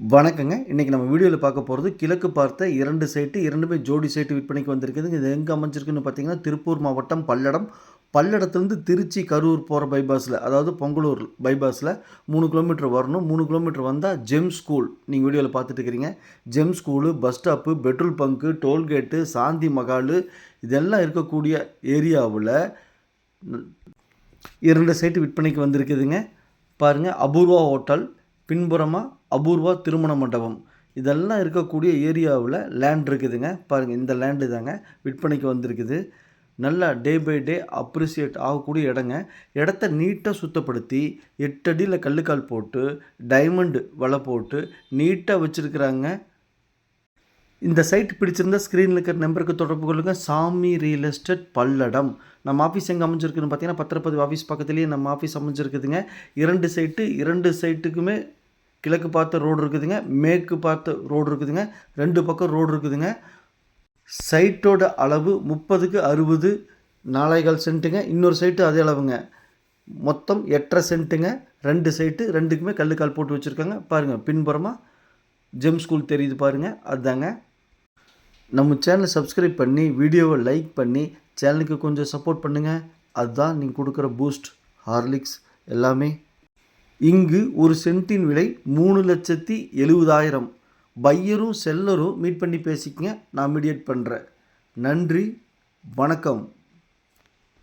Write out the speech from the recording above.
வணக்கங்க. இன்றைக்கி நம்ம வீடியோவில் பார்க்க போகிறது கிழக்கு பார்த்த இரண்டு சைட்டு இரண்டுமே ஜோடி சைட்டு விற்பனைக்கு வந்திருக்குதுங்க. இது எங்கே அமைஞ்சிருக்குன்னு பார்த்தீங்கன்னா திருப்பூர் மாவட்டம் பல்லடம். பல்லடத்துலேருந்து திருச்சி கரூர் போகிற பைபாஸில் அதாவது பொங்கலூர் பைபாஸில் மூணு கிலோமீட்டர் வரணும். மூணு கிலோமீட்டர் வந்தால் ஜெம் ஸ்கூல் நீங்கள் வீடியோவில் பார்த்துட்டு இருக்கிறீங்க. Gem school bus stop petrol bunk tollgate Shanthi Mahal இதெல்லாம் இருக்கக்கூடிய ஏரியாவில் இரண்டு சைட்டு விற்பனைக்கு வந்திருக்குதுங்க. பாருங்கள் அபூர்வா ஹோட்டல். பின்புறமாக அபூர்வா திருமண மண்டபம். இதெல்லாம் இருக்கக்கூடிய ஏரியாவில் லேண்ட் இருக்குதுங்க. பாருங்கள் இந்த லேண்டு தாங்க விற்பனைக்கு வந்திருக்குது. நல்லா டே பை டே அப்ரிசியேட் ஆகக்கூடிய இடங்க. இடத்த நீட்டாக சுத்தப்படுத்தி எட்டடியில் கல்லுக்கால் போட்டு டைமண்டு வலை போட்டு நீட்டாக வச்சுருக்குறாங்க இந்த சைட் பிடிச்சிருந்தா ஸ்க்ரீனில் இருக்கிற நம்பருக்கு தொடர்பு கொள்ளுங்கள் சாமி ரியல் எஸ்டேட் பல்லடம். நம்ம ஆஃபீஸ் எங்கே அமைஞ்சிருக்குன்னு பார்த்தீங்கன்னா பத்திரப்பதிவு ஆஃபீஸ் பக்கத்துலேயே நம்ம ஆஃபீஸ் அமைஞ்சிருக்குதுங்க. இரண்டு சைட்டு இரண்டு சைட்டுக்குமே கிழக்கு பார்த்த ரோடு இருக்குதுங்க. மேற்கு பார்த்த ரோடு இருக்குதுங்க. ரெண்டு பக்கம் ரோடு இருக்குதுங்க. சைட்டோட அளவு முப்பதுக்கு அறுபது நாலாய்கால் சென்ட்டுங்க இன்னொரு சைட்டு அதே அளவுங்க. மொத்தம் எட்டரை சென்ட்டுங்க ரெண்டு சைட்டு ரெண்டுக்குமே கல்லுக்கால் போட்டு வச்சுருக்காங்க. பாருங்கள் பின்புறமாக ஜெம் ஸ்கூல் தெரியுது பாருங்கள் அதுதாங்க. நம்ம சேனலை சப்ஸ்கிரைப் பண்ணி வீடியோவை லைக் பண்ணி சேனலுக்கு கொஞ்சம் சப்போர்ட் பண்ணுங்கள் அதுதான் நீங்கள் கொடுக்குற பூஸ்ட் ஹார்லிக்ஸ் எல்லாமே. இங்கு ஒரு சென்ட்டின் விலை மூணு லட்சத்தி எழுபதாயிரம். பையரும் செல்லரும் மீட் பண்ணி பேசிக்கங்க. நான் மீடியேட் பண்ணுறேன் நன்றி. வணக்கம்.